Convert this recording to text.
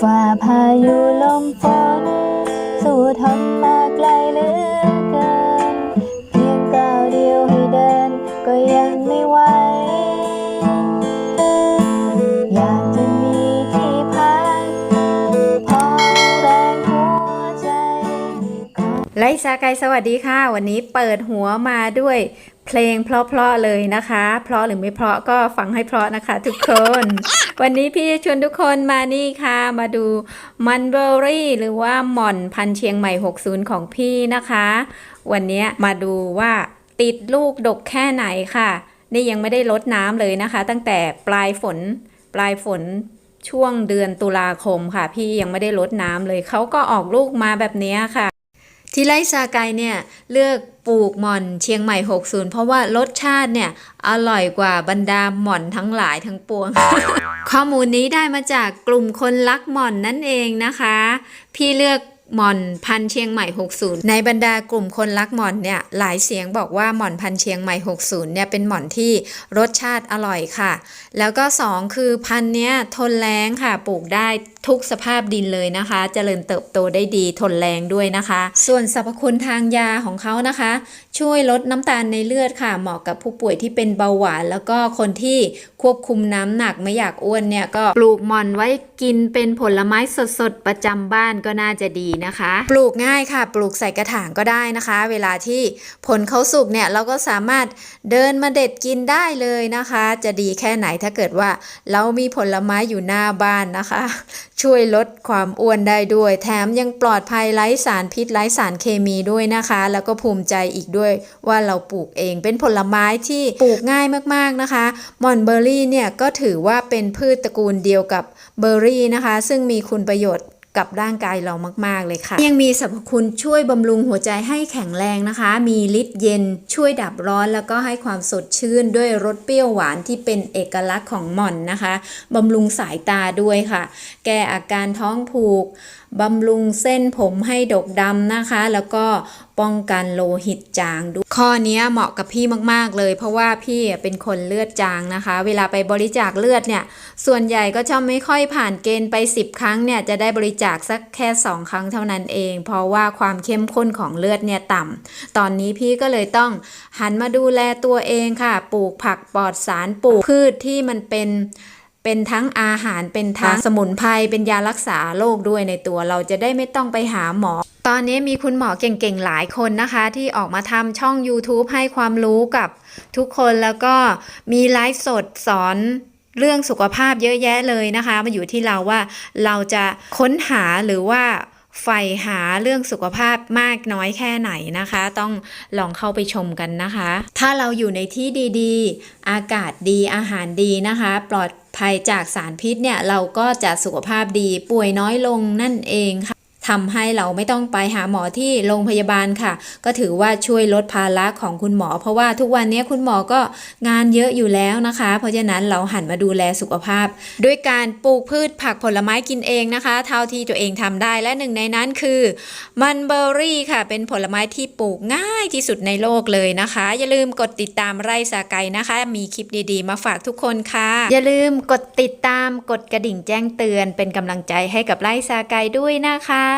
ฝ่าพายุลมฝน สู้ทนมาไกลเหลือเกิน เพียงก้าวเดียวให้เดิน ก็ยังไม่ไหว อยากจะมีที่พักพอแรงหัวใจ ไลซาไกสวัสดีค่ะ วันนี้เปิดหัวมาด้วย เพลงเพราะๆเลยนะคะ เพราะหรือไม่เพราะก็ฟังให้เพราะนะคะ ทุกคน วันนี้พี่ชวนทุกคนมานี่ค่ะ มาดูมันเบอรี่หรือว่าหม่อนพันธุ์เชียงใหม่ 60 ของพี่นะคะ วันนี้มาดูว่าติดลูกดกแค่ไหนค่ะ นี่ยังไม่ได้ลดน้ำเลยนะคะ ตั้งแต่ปลายฝนปลายฝนช่วงเดือนตุลาคมค่ะ พี่ยังไม่ได้ลดน้ำเลยเขาก็ออกลูกมาแบบนี้ค่ะ ที่ไร่ซาไกเนี่ยเลือกปลูกหม่อนเชียงใหม่ 60 เพราะว่ารสชาติเนี่ยอร่อยกว่าบรรดาหม่อนทั้งหลายทั้งปวง ข้อมูลนี้ได้มาจากกลุ่มคนรักหม่อนนั่นเองนะคะ พี่เลือกหม่อนพันธุ์เชียงใหม่ 60 ในบรรดากลุ่มคนรักหม่อนเนี่ยหลายเสียงบอกว่าหม่อนพันธุ์เชียงใหม่ 60 เนี่ยเป็นหม่อนที่รสชาติอร่อยค่ะ แล้วก็ 2 คือพันธุ์เนี้ยทนแรงค่ะปลูกได้ ทุกสภาพดินเลยนะคะเจริญเติบโตได้ดีทนแรงด้วยนะคะ ส่วนสรรพคุณทางยาของเขานะคะ ช่วยลดน้ำตาลในเลือดค่ะ เหมาะกับผู้ป่วยที่เป็นเบาหวาน แล้วก็คนที่ควบคุมน้ำหนักไม่อยากอ้วนเนี่ยก็ปลูกหม่อนไว้กินเป็นผลไม้สดๆ ประจำบ้านก็น่าจะดีนะคะ ปลูกง่ายค่ะ ปลูกใส่กระถางก็ได้นะคะ เวลาที่ผลเขาสุกเนี่ยเราก็สามารถเดินมาเด็ดกินได้เลยนะคะ จะดีแค่ไหนถ้าเกิดว่าเรามีผลไม้อยู่หน้าบ้านนะคะช่วยลดความอ้วนได้ด้วย แถมยังปลอดภัยไร้สารพิษไร้สารเคมีด้วยนะคะ แล้วก็ภูมิใจอีกด้วยว่าเราปลูกเองเป็นผลไม้ที่ปลูกง่ายมากๆนะคะมอนเบอร์รี่เนี่ยก็ถือว่าเป็นพืชตระกูลเดียวกับเบอร์รี่นะคะ ซึ่งมีคุณประโยชน์ กับร่างกายเรามาก ๆ เลยค่ะ ยังมีสรรพคุณช่วยบำรุงหัวใจให้แข็งแรงนะคะ มีฤทธิ์เย็นช่วยดับร้อนแล้วก็ให้ความสดชื่นด้วยรสเปรี้ยวหวานที่เป็นเอกลักษณ์ของหม่อนนะคะบำรุงสายตาด้วยค่ะ แก้อาการท้องผูกบำรุงเส้นผมให้ดกดำนะคะ แล้วก็ ป้องกันโลหิตจางด้วยข้อนี้เหมาะกับพี่มากๆเลย เพราะว่าพี่เป็นคนเลือดจางนะคะ เวลาไปบริจาคเลือดเนี่ย ส่วนใหญ่ก็จะไม่ค่อยผ่านเกณฑ์ไป 10 ครั้งเนี่ยจะได้บริจาคสักแค่ 2 ครั้งเท่านั้นเอง เพราะว่าความเข้มข้นของเลือดเนี่ยต่ำตอนนี้พี่ก็เลยต้องหันมาดูแลตัวเองค่ะ ปลูกผักปลอดสารปลูกพืชที่มันเป็น เป็นทั้งอาหารเป็นทั้งสมุนไพรเป็นยารักษาโรคด้วยในตัวเราจะได้ไม่ต้องไปหาหมอ ตอนนี้มีคุณหมอเก่งๆหลายคนนะคะ ที่ออกมาทำช่อง YouTube ให้ความรู้กับทุกคนแล้วก็มีไลฟ์สดสอนเรื่องสุขภาพเยอะแยะเลยนะคะมาอยู่ที่เราว่าเราจะค้นหาหรือว่าใฝ่หาเรื่องสุขภาพมากน้อยแค่ไหนนะคะ ต้องลองเข้าไปชมกันนะคะ ถ้าเราอยู่ในที่ดีๆ อากาศดีอาหารดีนะคะ ปลอด ภัยจากสารพิษเนี่ยเราก็จะสุขภาพดีป่วยน้อยลงนั่นเองค่ะ ทำให้เราไม่ต้องไปหาหมอที่โรงพยาบาลค่ะ ก็ถือว่าช่วยลดภาระของคุณหมอ เพราะว่าทุกวันนี้คุณหมอก็งานเยอะอยู่แล้วนะคะ เพราะฉะนั้นเราหันมาดูแลสุขภาพ ด้วยการปลูกพืชผักผลไม้กินเองนะคะ เท่าที่ตัวเองทำได้และหนึ่งในนั้นคือมันเบอร์รี่ค่ะ เป็นผลไม้ที่ปลูกง่ายที่สุดในโลกเลยนะคะ อย่าลืมกดติดตามไร่สาไกนะคะ มีคลิปดีๆ มาฝากทุกคนค่ะ อย่าลืมกดติดตามกดกระดิ่งแจ้งเตือนเป็นกำลังใจให้กับไร่สาไกด้วยนะคะ